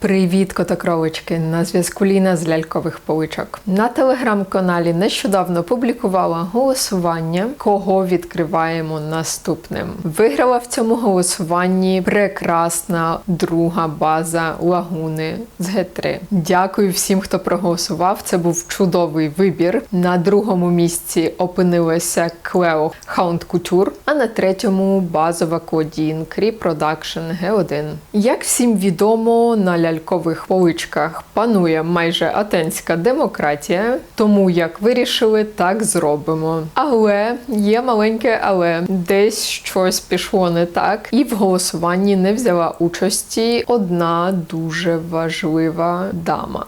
Привіт, котокровички! На зв'язку Ліна з лялькових поличок. На телеграм-каналі нещодавно публікувала голосування, кого відкриваємо наступним. Виграла в цьому голосуванні прекрасна друга база лагуни з Г3. Дякую всім, хто проголосував. Це був чудовий вибір. На другому місці опинилася Клео Хаунд Кутюр, а на третьому базова Кодін Крі Продакшн Г1. Як всім відомо, на лялькових поличках панує майже атенська демократія, тому як вирішили, так зробимо. Але є маленьке, але десь щось пішло не так, і в голосуванні не взяла участі одна дуже важлива дама.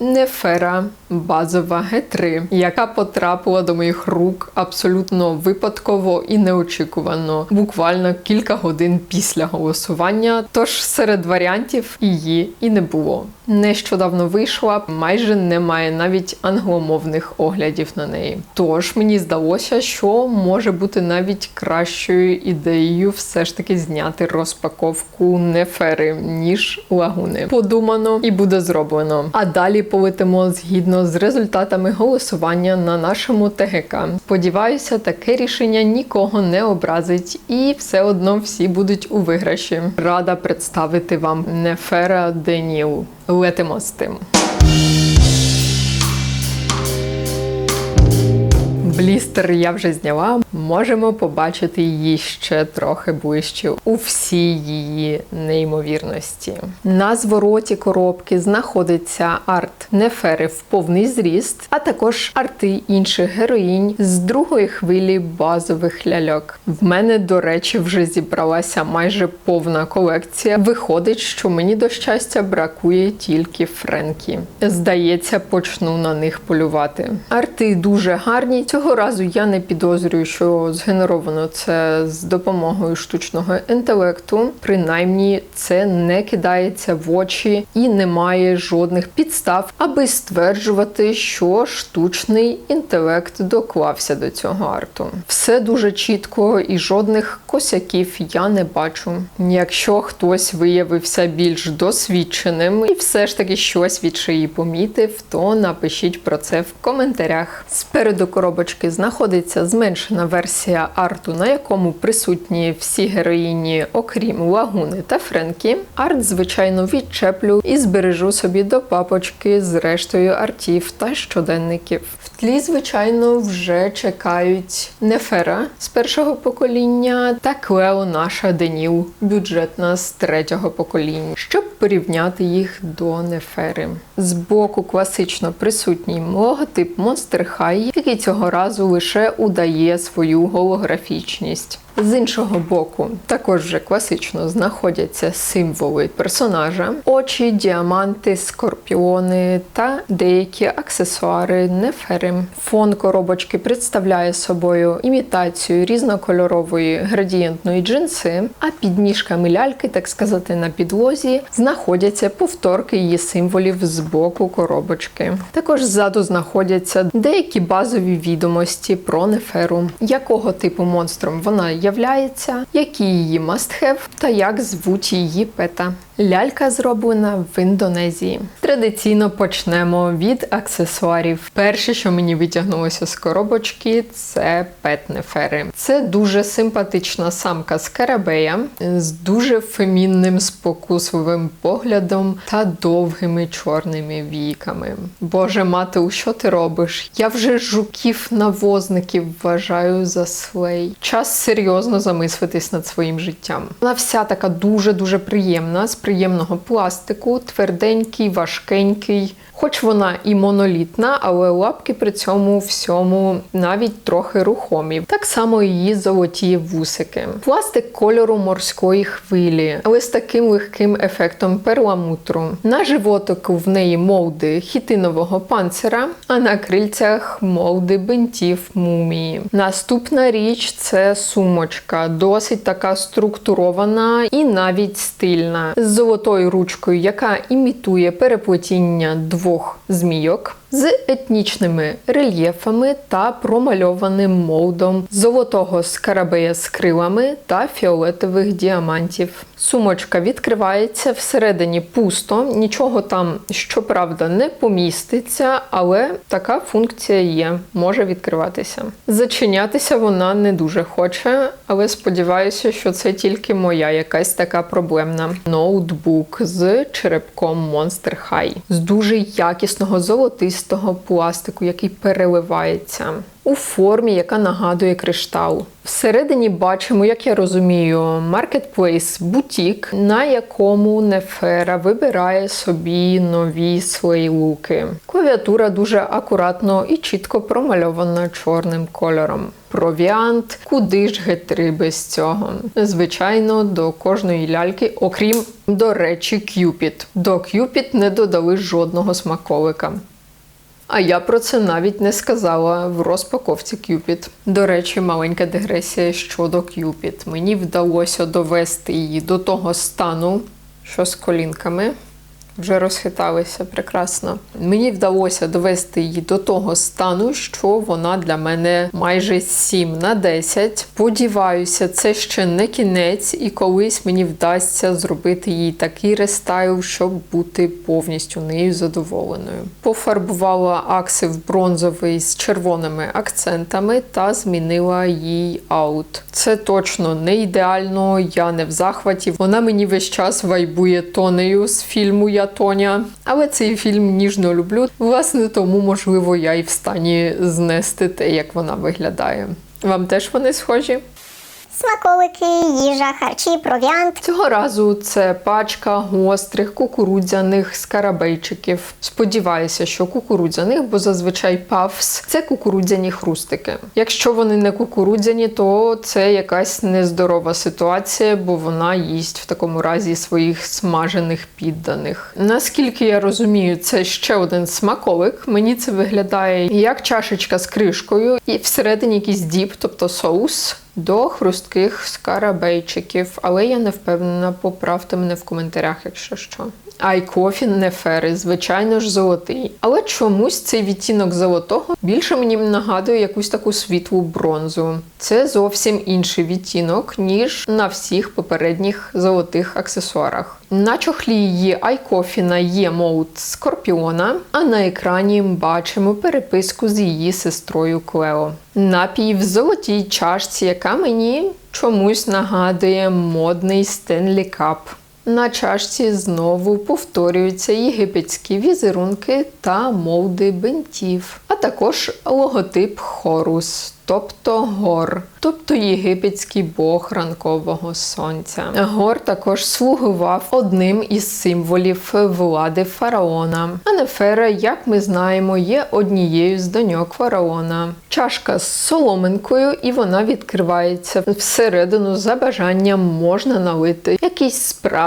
Нефера базова Г3, яка потрапила до моїх рук абсолютно випадково і неочікувано, буквально кілька годин після голосування. Тож серед варіантів її і не було. Нещодавно вийшла, майже немає навіть англомовних оглядів на неї. Тож мені здалося, що може бути навіть кращою ідеєю все ж таки зняти розпаковку нефери ніж лагуни. Подумано і буде зроблено. А далі полетимо згідно з результатами голосування на нашому ТГК. Сподіваюся, таке рішення нікого не образить, і все одно всі будуть у виграші. Рада представити вам Нефера Деніл. Летимо з тим. Блістер я вже зняла. Можемо побачити її ще трохи ближче у всій її неймовірності. На звороті коробки знаходиться арт Нефери в повний зріст, а також арти інших героїнь з другої хвилі базових ляльок. В мене, до речі, вже зібралася майже повна колекція. Виходить, що мені до щастя бракує тільки Френкі. Здається, почну на них полювати. Арти дуже гарні. Цього разу я не підозрюю, що згенеровано це з допомогою штучного інтелекту. Принаймні, це не кидається в очі і немає жодних підстав, аби стверджувати, що штучний інтелект доклався до цього арту. Все дуже чітко і жодних косяків я не бачу. Якщо хтось виявився більш досвідченим і все ж таки щось від шиї помітив, то напишіть про це в коментарях. Спереду коробочки знаходиться зменшена версія арту, на якому присутні всі героїні, окрім лагуни та Френкі. Арт, звичайно, відчеплю і збережу собі до папочки з рештою артів та щоденників. В тлі, звичайно, вже чекають Нефера з першого покоління та Клео наша Деніл, бюджетна з третього покоління, щоб порівняти їх до Нефери. Збоку класично присутній логотип Monster High, який цього разу лише удає свою голографічність. З іншого боку, також вже класично знаходяться символи персонажа, очі, діаманти, скорпіони та деякі аксесуари нефери. Фон коробочки представляє собою імітацію різнокольорової градієнтної джинси, а під ніжками ляльки, так сказати, на підлозі, знаходяться повторки її символів з боку коробочки. Також ззаду знаходяться деякі базові відомості про неферу, якого типу монстром вона являється, які її must-have та як звуть її пета. Лялька зроблена в Індонезії. Традиційно почнемо від аксесуарів. Перше, що мені витягнулося з коробочки, це пет Нефери. Це дуже симпатична самка скарабея з дуже фемінним спокусливим поглядом та довгими чорними віками. Боже мати, що ти робиш? Я вже жуків навозників вважаю за слей. Час серйозно замислитись над своїм життям. Вона вся така дуже-дуже приємна, з приємного пластику, тверденький, важкенький. Хоч вона і монолітна, але лапки при цьому всьому навіть трохи рухомі. Так само її золоті вусики. Пластик кольору морської хвилі, але з таким легким ефектом перламутру. На животику в неї молди хітинового панцира, а на крильцях молди бинтів мумії. Наступна річ це сумочка, досить така структурована і навіть стильна, з золотою ручкою, яка імітує переплетіння двох змійок. З етнічними рельєфами та промальованим молдом золотого скарабея з крилами та фіолетових діамантів. Сумочка відкривається всередині пусто, нічого там, щоправда, не поміститься, але така функція є, може відкриватися. Зачинятися вона не дуже хоче, але сподіваюся, що це тільки моя якась така проблемна. Ноутбук з черепком Monster High з дуже якісного золотистого пластику, який переливається. У формі, яка нагадує криштал. Всередині бачимо, як я розумію, маркетплейс бутік, на якому Нефера вибирає собі нові свої луки. Клавіатура дуже акуратно і чітко промальована чорним кольором. Провіант, куди ж гетри без цього? Звичайно, до кожної ляльки, окрім, до речі, К'юпіт. До К'юпіт не додали жодного смаколика. А я про це навіть не сказала в розпаковці Кюпіт. До речі, маленька дегресія щодо Кюпіт. Мені вдалося довести її до того стану, що з колінками вже розхиталися прекрасно. Мені вдалося довести її до того стану, що вона для мене майже 7 на 10. Сподіваюся, це ще не кінець, і колись мені вдасться зробити їй такий рестайл, щоб бути повністю нею задоволеною. Пофарбувала акси в бронзовий з червоними акцентами та змінила їй аут. Це точно не ідеально, я не в захваті. Вона мені весь час вайбує тонею з фільму Я Тоня. Але цей фільм ніжно люблю. Власне, тому можливо я і в стані знести те, як вона виглядає. Вам теж вони схожі? Смаколики, їжа, харчі, провіант. Цього разу це пачка гострих кукурудзяних скарабейчиків. Сподіваюся, що кукурудзяних, бо зазвичай пафс це кукурудзяні хрустики. Якщо вони не кукурудзяні, то це якась нездорова ситуація, бо вона їсть в такому разі своїх смажених підданих. Наскільки я розумію, це ще один смаколик. Мені це виглядає як чашечка з кришкою, і всередині якийсь діп, тобто соус до хрустких скарабейчиків, але я не впевнена, поправте мене в коментарях, якщо що. Айкофі не фери, звичайно ж, золотий. Але чомусь цей відтінок золотого більше мені нагадує якусь таку світлу бронзу. Це зовсім інший відтінок, ніж на всіх попередніх золотих аксесуарах. На чохлі її Айкофіна є моут Скорпіона, а на екрані бачимо переписку з її сестрою Клео. Напій в золотій чашці, яка мені чомусь нагадує модний Стенлі Кап. На чашці знову повторюються єгипетські візерунки та молди бинтів, а також логотип Хорус, тобто гор, тобто єгипетський бог ранкового сонця. Гор також слугував одним із символів влади фараона. А Нефера, як ми знаємо, є однією з доньок фараона. Чашка з соломинкою, і вона відкривається всередину за бажанням можна налити якийсь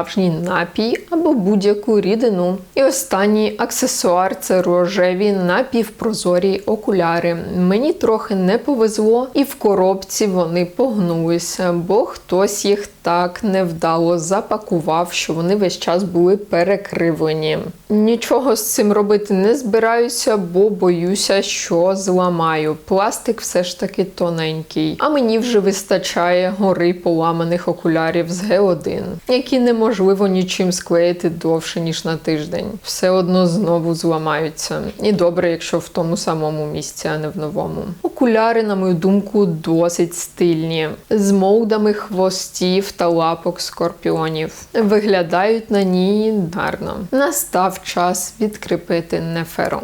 справжній напій або будь-яку рідину. І останній аксесуар це рожеві напівпрозорі окуляри. Мені трохи не повезло, і в коробці вони погнулися, бо хтось їх так невдало запакував, що вони весь час були перекривлені. Нічого з цим робити не збираюся, бо боюся, що зламаю. Пластик все ж таки тоненький, а мені вже вистачає гори поламаних окулярів з Г1, які неможливо нічим склеїти довше ніж на тиждень. Все одно знову зламаються. І добре, якщо в тому самому місці, а не в новому. Окуляри, на мою думку, досить стильні, з молдами хвостів та лапок скорпіонів. Виглядають на ній гарно. Настав час відкріпити нефером.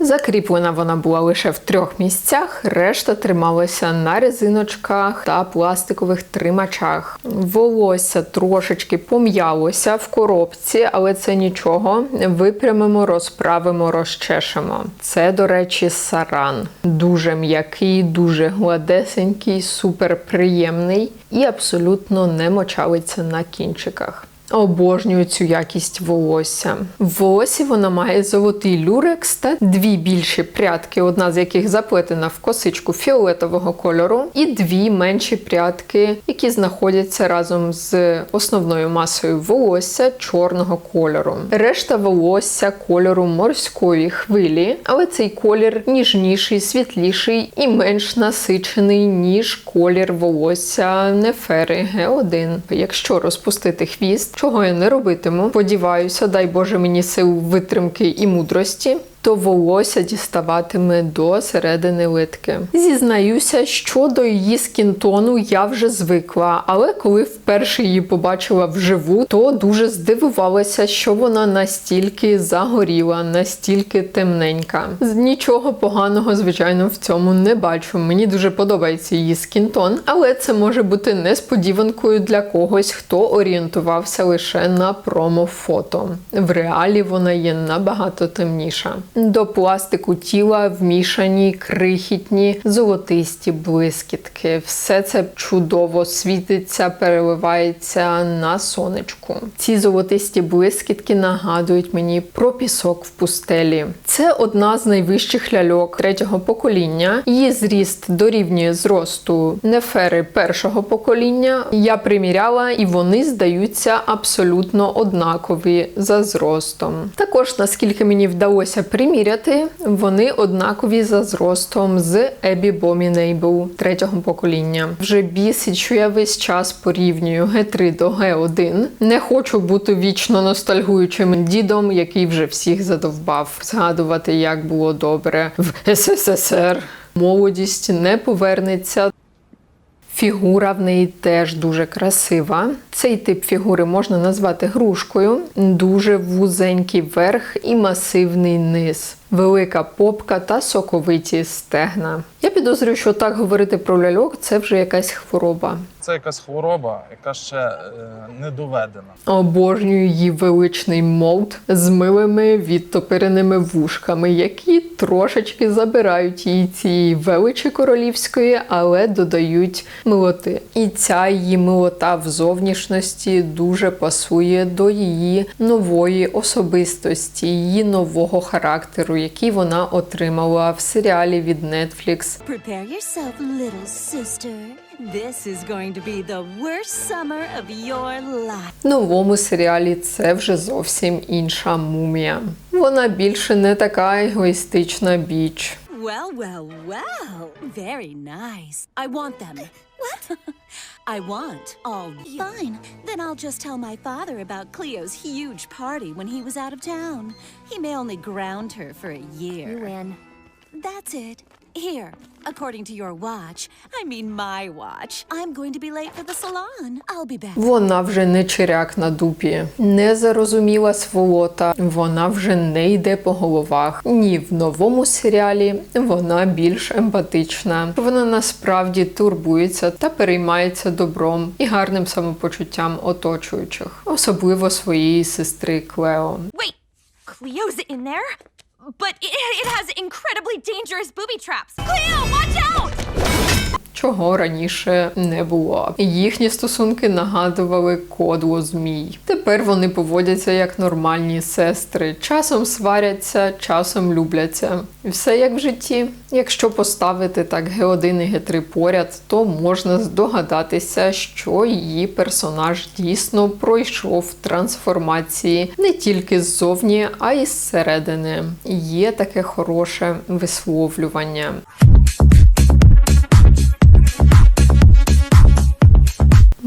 Закріплена вона була лише в трьох місцях, решта трималася на резиночках та пластикових тримачах. Волосся трошечки пом'ялося в коробці, але це нічого. Випрямимо, розправимо, розчешемо. Це, до речі, саран. Дуже м'який, дуже гладесенький, супер приємний і абсолютно не мочалиться на кінчиках. Обожнюю цю якість волосся. В волосі вона має золотий люрекс та дві більші прядки, одна з яких заплетена в косичку фіолетового кольору, і дві менші прядки, які знаходяться разом з основною масою волосся чорного кольору. Решта волосся кольору морської хвилі, але цей колір ніжніший, світліший і менш насичений, ніж колір волосся нефери Г1. Якщо розпустити хвіст, чого я не робитиму, сподіваюся, дай Боже мені сил витримки і мудрості. То волосся діставатиме до середини литки. Зізнаюся, що до її скінтону я вже звикла, але коли вперше її побачила вживу, то дуже здивувалася, що вона настільки загоріла, настільки темненька. З нічого поганого, звичайно, в цьому не бачу. Мені дуже подобається її скінтон, але це може бути несподіванкою для когось, хто орієнтувався лише на промо-фото. В реалі вона є набагато темніша. До пластику тіла вмішані крихітні золотисті блискітки. Все це чудово світиться, переливається на сонечку. Ці золотисті блискітки нагадують мені про пісок в пустелі. Це одна з найвищих ляльок третього покоління. Її зріст дорівнює зросту нефери першого покоління. Я приміряла, і вони здаються абсолютно однакові за зростом. Також, наскільки мені вдалося приміряти, вони однакові за зростом з Abby Bominable третього покоління. Вже бісить, що я весь час порівнюю G3 до G1. Не хочу бути вічно ностальгуючим дідом, який вже всіх задовбав. Згадувати, як було добре в СССР. Молодість не повернеться. Фігура в неї теж дуже красива. Цей тип фігури можна назвати грушкою, дуже вузенький верх і масивний низ, велика попка та соковиті стегна. Я підозрюю, що так говорити про ляльок це вже якась хвороба. Це якась хвороба, яка ще е, не доведена. Обожнюю її величний молд з милими відтопиреними вушками, які трошечки забирають її цієї величі королівської, але додають милоти. І ця її милота в зовнішності дуже пасує до її нової особистості, її нового характеру, який вона отримала в серіалі від Netflix Prepare yourself, little sister. This is going to be the worst summer of your life. В новому серіалі це вже зовсім інша мумія. Вона більше не така егоїстична біч. Well, well, well. Very nice. I want them. What? I want all. Fine. Then I'll just tell my father about Cleo's huge party when he was out of town. He may only ground her for a year. You win. That's it. Here, according to your watch, I mean my watch, I'm going to be late for the salon. I'll be back. Вона вже не чиряк на дупі, не зарозуміла сволота. Вона вже не йде по головах. Ні, в новому серіалі вона більш емпатична. Вона насправді турбується та переймається добром і гарним самопочуттям оточуючих, особливо своєї сестри Клео. Wait, Cleo's in there? But it, it has incredibly dangerous booby traps. Cleo, watch out! Чого раніше не було. Їхні стосунки нагадували кодло змій. Тепер вони поводяться як нормальні сестри. Часом сваряться, часом любляться. Все як в житті. Якщо поставити так Г1 і Г3 поряд, то можна здогадатися, що її персонаж дійсно пройшов трансформації не тільки ззовні, а й зсередини. Є таке хороше висловлювання.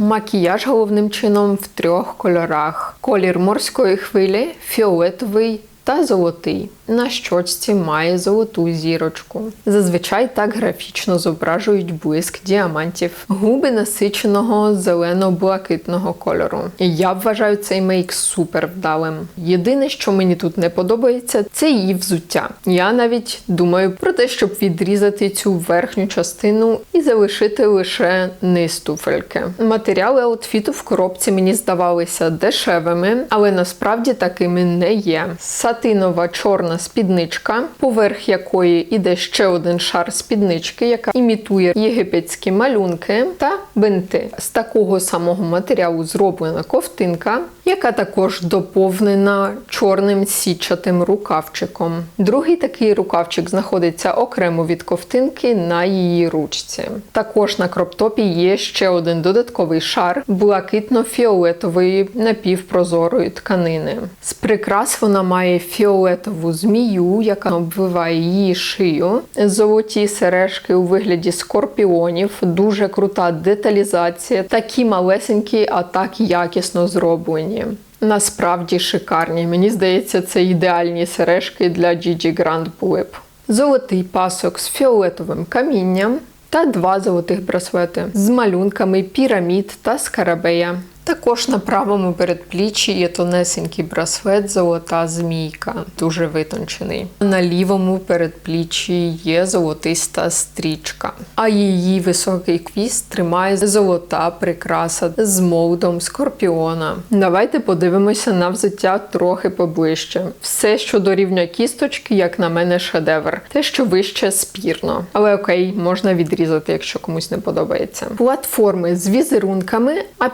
Макіяж головним чином в трьох кольорах: колір морської хвилі, фіолетовий та золотий. На щочці має золоту зірочку. Зазвичай так графічно зображують блиск діамантів, губи насиченого зелено-блакитного кольору. Я вважаю цей мейк супер вдалим. Єдине, що мені тут не подобається, це її взуття. Я навіть думаю про те, щоб відрізати цю верхню частину і залишити лише низ туфельки. Матеріали аутфіту в коробці мені здавалися дешевими, але насправді такими не є. Сатинова чорна спідничка, поверх якої іде ще один шар спіднички, яка імітує єгипетські малюнки та бинти. З такого самого матеріалу зроблена ковтинка, яка також доповнена чорним сітчатим рукавчиком. Другий такий рукавчик знаходиться окремо від ковтинки на її ручці. Також на кроптопі є ще один додатковий шар блакитно-фіолетової напівпрозорої тканини. З прикрас вона має фіолетову змію, яка обвиває її шию, золоті сережки у вигляді скорпіонів, дуже крута деталізація, такі малесенькі, а так якісно зроблені. Насправді шикарні. Мені здається, це ідеальні сережки для Gigi Grand були. Золотий пасок з фіолетовим камінням та два золотих браслети з малюнками пірамід та скарабея. Також на правому передпліччі є тонесенький браслет золота змійка, дуже витончений. На лівому передпліччі є золотиста стрічка, а її високий хвіст тримає золота прикраса з молдом скорпіона. Давайте подивимося на взуття трохи поближче. Все, що до рівня кісточки, як на мене, шедевр. Те, що вище спірно. Але окей, можна відрізати, якщо комусь не подобається. Платформи з візерунками, а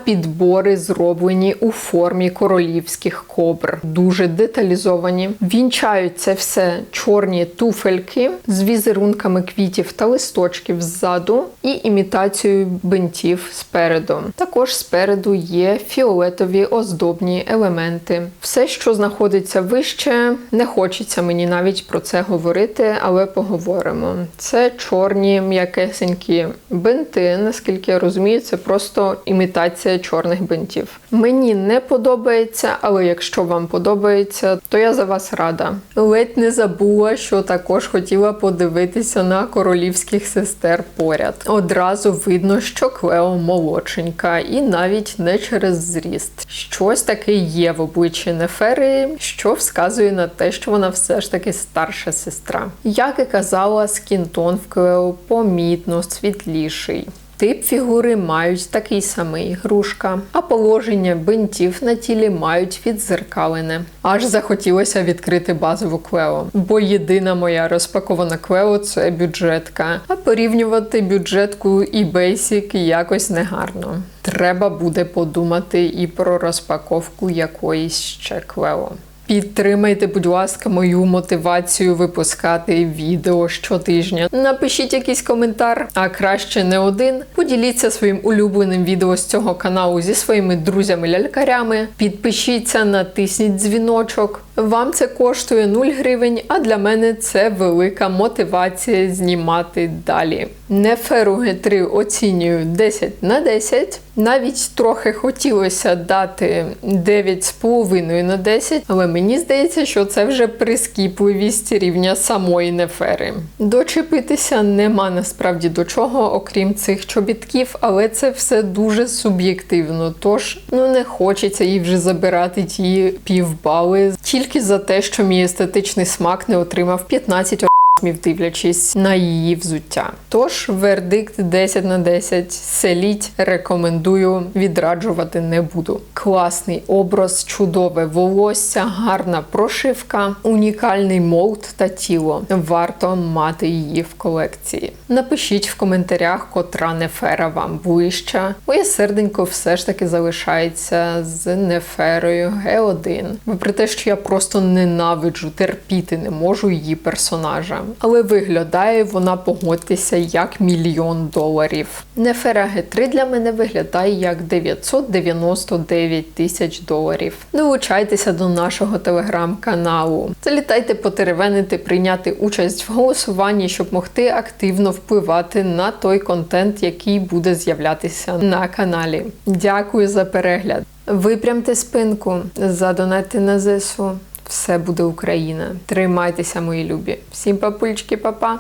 підбори зроблені у формі королівських кобр. Дуже деталізовані. Вінчають це все чорні туфельки з візерунками квітів та листочків ззаду і імітацією бинтів спереду. Також спереду є фіолетові оздобні елементи. Все, що знаходиться вище, не хочеться мені навіть про це говорити, але поговоримо. Це чорні м'якесенькі бинти. Наскільки я розумію, це просто імітація чорних бинтів. Мені не подобається, але якщо вам подобається, то я за вас рада. Ледь не забула, що також хотіла подивитися на королівських сестер поряд. Одразу видно, що Клео молодшенька, і навіть не через зріст. Щось таке є в обличчі Нефери, що вказує на те, що вона все ж таки старша сестра. Як і казала, скінтон в Клео помітно світліший. Тип фігури мають такий самий грушка, а положення бинтів на тілі мають відзеркалене. Аж захотілося відкрити базову клео, бо єдина моя розпакована клео це бюджетка. А порівнювати бюджетку і бейсік якось негарно. Треба буде подумати і про розпаковку якоїсь ще клео. Підтримайте, будь ласка, мою мотивацію випускати відео щотижня. Напишіть якийсь коментар, а краще не один. Поділіться своїм улюбленим відео з цього каналу зі своїми друзями-лялькарями. Підпишіться, натисніть дзвіночок. Вам це коштує 0 гривень, а для мене це велика мотивація знімати далі. Неферу Г3 оцінюю 10 на 10. Навіть трохи хотілося дати 9,5 на 10, але мені здається, що це вже прискіпливість рівня самої Нефери. Дочепитися нема насправді до чого, окрім цих чобітків, але це все дуже суб'єктивно. Тож ну не хочеться їй вже забирати ті півбали тільки за те, що мій естетичний смак не отримав 15 оргазмів, дивлячись на її взуття. Тож вердикт 10 на 10. Селіть, рекомендую, відраджувати не буду. Класний образ, чудове волосся, гарна прошивка, унікальний молд та тіло. Варто мати її в колекції. Напишіть в коментарях, котра нефера вам ближча. Моє серденько все ж таки залишається з неферою Г1. Попри те, що я просто ненавиджу, терпіти не можу її персонажа. Але виглядає вона, погодьтеся, як мільйон доларів. Нефера Г3 для мене виглядає як 999 тисяч доларів. Долучайтеся до нашого телеграм-каналу. Залітайте потеревенити, прийняти участь в голосуванні, щоб могти активно впливати на той контент, який буде з'являтися на каналі. Дякую за перегляд. Випрямте спинку, задонайте на ЗСУ. Все буде Україна. Тримайтеся, мої любі. Всім папульчики, папа.